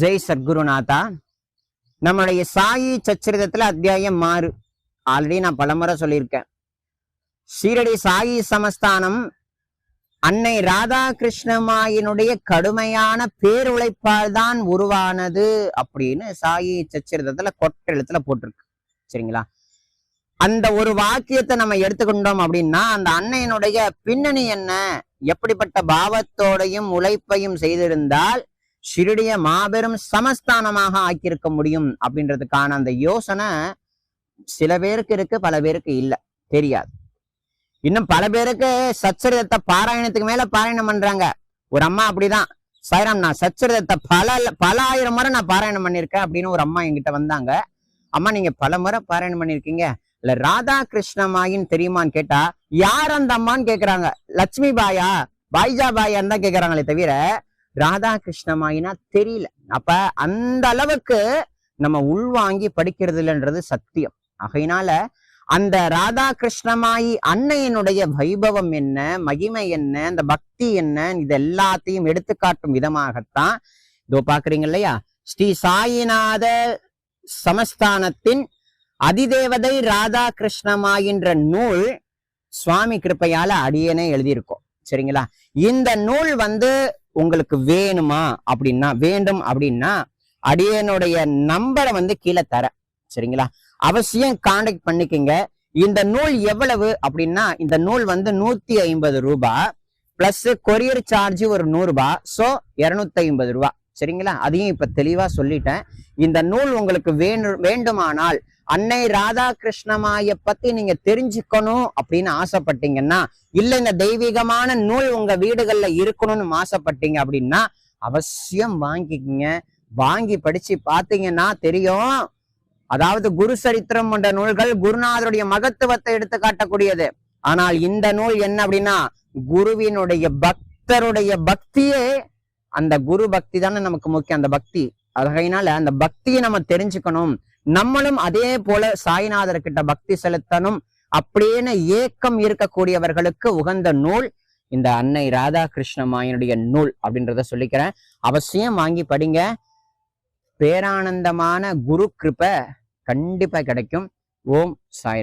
ஜெய் சத்குருநாதா. நம்மளுடைய சாயி சச்சரிதத்துல அத்தியாயம் மாறு ஆல்ரெடி நான் பலமுறை சொல்லியிருக்கேன். ஷீரடி சாயி சமஸ்தானம் அன்னை ராதாகிருஷ்ணமாயினுடைய கடுமையான பேருழைப்பால் தான் உருவானது அப்படின்னு சாயி சச்சரிதத்துல கொட்டெழுத்துல போட்டிருக்கு. சரிங்களா? அந்த ஒரு வாக்கியத்தை நம்ம எடுத்துக்கொண்டோம் அப்படின்னா அந்த அன்னையினுடைய பின்னணி என்ன? எப்படிப்பட்ட பாவத்தோடையும் உழைப்பையும் செய்திருந்தால் ஷிருடிய மாபெரும் சமஸ்தானமாக ஆக்கியிருக்க முடியும் அப்படின்றதுக்கான அந்த யோசனை சில பேருக்கு இருக்கு பல பேருக்கு இல்ல தெரியாது. இன்னும் பல பேருக்கு சச்சரிதத்தை பாராயணத்துக்கு மேல பாராயணம் பண்றாங்க. ஒரு அம்மா அப்படிதான். சாய்ராம் நான் சச்சரிதத்தை பல பல ஆயிரம் முறை நான் பாராயணம் பண்ணியிருக்கேன் அப்படின்னு ஒரு அம்மா என்கிட்ட வந்தாங்க. அம்மா நீங்க பல முறை பாராயணம் பண்ணிருக்கீங்க இல்ல ராதா கிருஷ்ணமாயின்னு தெரியுமான்னு கேட்டா யார் அந்த அம்மான்னு கேக்குறாங்க. லட்சுமி பாயா பாய்ஜா பாயான்னு தான் கேக்குறாங்களே தவிர ராதாகிருஷ்ணமாயினா தெரியல. அப்ப அந்த அளவுக்கு நம்ம உள்வாங்கி படிக்கிறது இல்லைன்றது சத்தியம். ஆகையினால அந்த ராதா கிருஷ்ணமாயி அன்னையினுடைய வைபவம் என்ன மகிமை என்ன அந்த பக்தி என்ன இது எல்லாத்தையும் எடுத்துக்காட்டும் விதமாகத்தான். இதோ பாக்குறீங்க இல்லையா? ஸ்ரீ சாயிநாத சமஸ்தானத்தின் அதிதேவதை ராதா கிருஷ்ணமாயின்ற நூல் சுவாமி கிருப்பையால அடியனே எழுதியிருக்கோம். சரிங்களா? இந்த நூல் வந்து உங்களுக்கு வேணுமா அப்படின்னா வேண்டும் அப்படின்னா அடியனுடைய நம்பரை வந்து கீழே தர. சரிங்களா? அவசியம் காண்டாக்ட் பண்ணிக்கங்க. இந்த நூல் எவ்வளவு அப்படின்னா இந்த நூல் வந்து நூத்தி ஐம்பது ரூபாய் பிளஸ் கொரியர் சார்ஜ் ஒரு நூறு ரூபாய் சோ இருநூத்தி ஐம்பது ரூபா. சரிங்களா? அதையும் இப்ப தெளிவா சொல்லிட்டேன். இந்த நூல் உங்களுக்கு வேணும் வேண்டுமானால் அன்னை ராதா கிருஷ்ணமாய பத்தி நீங்க தெரிஞ்சுக்கணும் அப்படின்னு ஆசைப்பட்டீங்கன்னா இல்ல இந்த தெய்வீகமான நூல் உங்க வீடுகள்ல இருக்கணும்னு ஆசைப்பட்டீங்க அப்படின்னா அவசியம் வாங்கிக்கங்க. வாங்கி படிச்சு பாத்தீங்கன்னா தெரியும். அதாவது குரு சரித்திரம் போன்ற நூல்கள் குருநாதருடைய மகத்துவத்தை எடுத்து காட்டக்கூடியது ஆனால் இந்த நூல் என்ன அப்படின்னா குருவினுடைய பக்தருடைய பக்தியே அந்த குரு பக்தி தானே நமக்கு முக்கியம். அந்த பக்தி. அதனால அந்த பக்தியை நம்ம தெரிஞ்சுக்கணும். நம்மளும் அதே போல சாய்நாதர் கிட்ட பக்தி செலுத்தணும் அப்படின்னு ஏக்கம் இருக்கக்கூடியவர்களுக்கு உகந்த நூல் இந்த அன்னை ராதாகிருஷ்ணமாயனுடைய நூல் அப்படின்றத சொல்லிக்கிறேன். அவசியம் வாங்கி படிங்க. பேரானந்தமான குரு கிருப கண்டிப்பா கிடைக்கும். ஓம் சாய்ராம்.